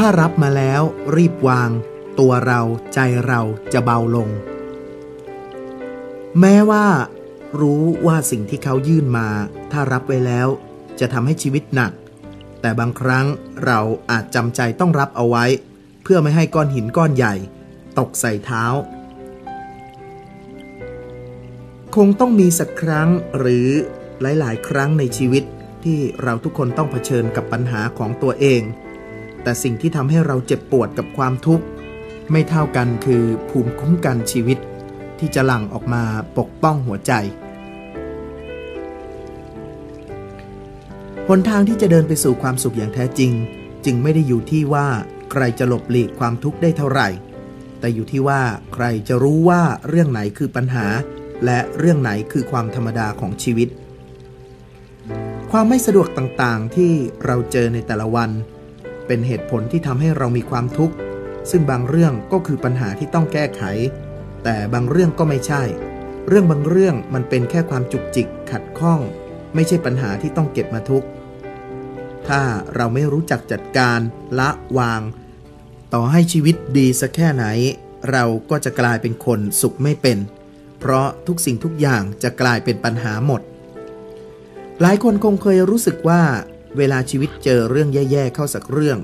ถ้ารับมาแล้วรีบวาง ตัวเราใจเราจะเบาลง แม้ว่า รู้ว่าสิ่งที่เขายื่นมา ถ้ารับไว้แล้ว จะทำให้ชีวิตหนัก แต่บางครั้งเราอาจจำใจต้องรับเอาไว้ พื่อไม่ให้ก้อนหินก้อนใหญ่ ตกใส่เท้า คงต้องมีสักครั้งหรือหลาย ๆ ครั้งในชีวิตที่เราทุกคนต้องเผชิญกับปัญหาของตัวเอง แต่สิ่งที่ทำให้เราเจ็บปวดกับความทุกข์ ไม่เท่ากันคือภูมิคุ้มกันชีวิต ที่จะหลั่งออกมาปกป้องหัวใจหนทางที่จะเดินไปสู่ความสุขอย่างแท้จริง จึงไม่ได้อยู่ที่ว่า ใครจะหลบหลีกความทุกข์ได้เท่าไหร่ แต่อยู่ที่ว่าใครจะรู้ว่าเรื่องไหนคือปัญหา และเรื่องไหนคือความธรรมดาของชีวิต ความไม่สะดวกต่างๆที่เราเจอในแต่ละวัน เป็นเหตุผลที่ทำให้เรามีความทุกข์ ซึ่งบางเรื่องก็คือปัญหาที่ต้องแก้ไข แต่บางเรื่องก็ไม่ใช่ เรื่องบางเรื่องมันเป็นแค่ความจุกจิกขัดข้อง ไม่ใช่ปัญหาที่ต้องเก็บมาทุกข์ ถ้าเราไม่รู้จักจัดการละวาง ต่อให้ชีวิตดีสักแค่ไหน เราก็จะกลายเป็นคนสุขไม่เป็น เพราะทุกสิ่งทุกอย่างจะกลายเป็นปัญหาหมด หลายคนคงเคยรู้สึกว่า เวลาชีวิตเจอเรื่องแย่ๆเข้าสักเรื่อง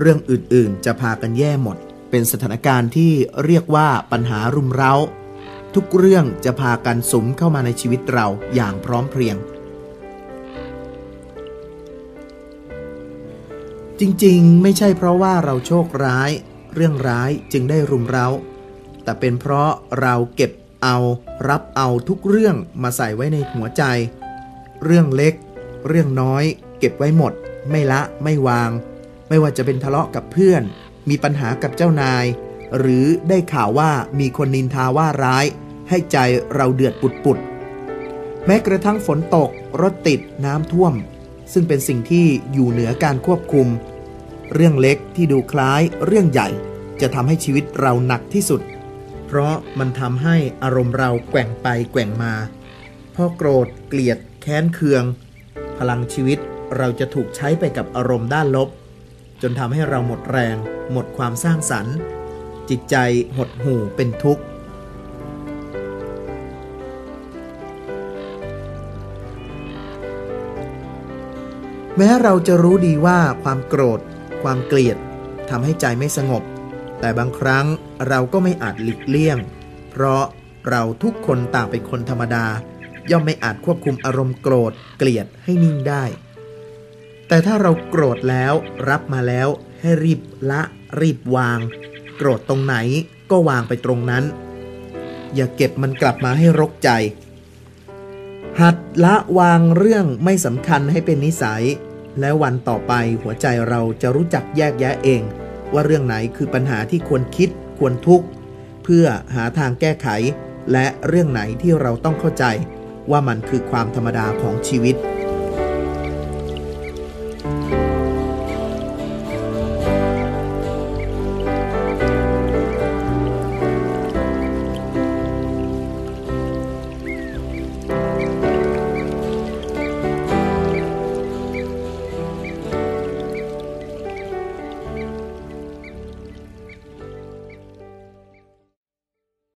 เรื่องอื่นๆจะพากันแย่หมด เป็นสถานการณ์ที่เรียกว่าปัญหารุมเร้า ทุกเรื่องจะพากันสมเข้ามาในชีวิตเราอย่างพร้อมเพรียง จริงๆ ไม่ใช่เพราะว่าเราโชคร้าย เรื่องร้ายจึงได้รุมเร้า แต่เป็นเพราะเราเก็บเอารับเอาทุกเรื่องมาใส่ไว้ในหัวใจ เรื่องเล็ก เรื่องน้อย เก็บไว้หมด ไม่ละไม่วาง ไม่ว่าจะเป็นทะเลาะกับเพื่อน มีปัญหากับเจ้านาย หรือได้ข่าวว่ามีคนนินทาว่าร้าย ให้ใจเราเดือดปุดปุดๆแม้กระทั่งฝนตกรถติดน้ำท่วม ซึ่งเป็นสิ่งที่อยู่เหนือการควบคุม เรื่องเล็กที่ดูคล้ายเรื่องใหญ่จะทำให้ชีวิตเราหนักที่สุด เพราะมันทำให้อารมณ์เราแกว่งไปแกว่งมาพอโกรธเกลียด แค้นเคือง พลังชีวิตเราจะถูกใช้ไปกับอารมณ์ด้านลบ จนทำให้เราหมดแรง หมดความสร้างสรรค์ จิตใจหดหู่เป็นทุกข์ แม้เราจะรู้ดีว่าความโกรธ ความเกลียดทำให้ใจไม่สงบ แต่บางครั้งเราก็ไม่อาจหลีกเลี่ยง เพราะเราทุกคนต่างเป็นคนธรรมดา ย่อมไม่อาจควบคุมอารมณ์โกรธ เกลียดให้นิ่งได้ แต่ถ้าเราโกรธแล้ว รับมาแล้วให้รีบละรีบวาง โกรธตรงไหนก็วางไปตรงนั้น อย่าเก็บมันกลับมาให้รกใจ หัดละวางเรื่องไม่สำคัญให้เป็นนิสัย แล้ววันต่อไปหัวใจเราจะรู้จักแยกแยะเอง ว่าเรื่องไหนคือปัญหาที่ควรคิดควรทุกข์ เพื่อหาทางแก้ไข และเรื่องไหนที่เราต้องเข้าใจ ว่ามันคือความธรรมดาของชีวิต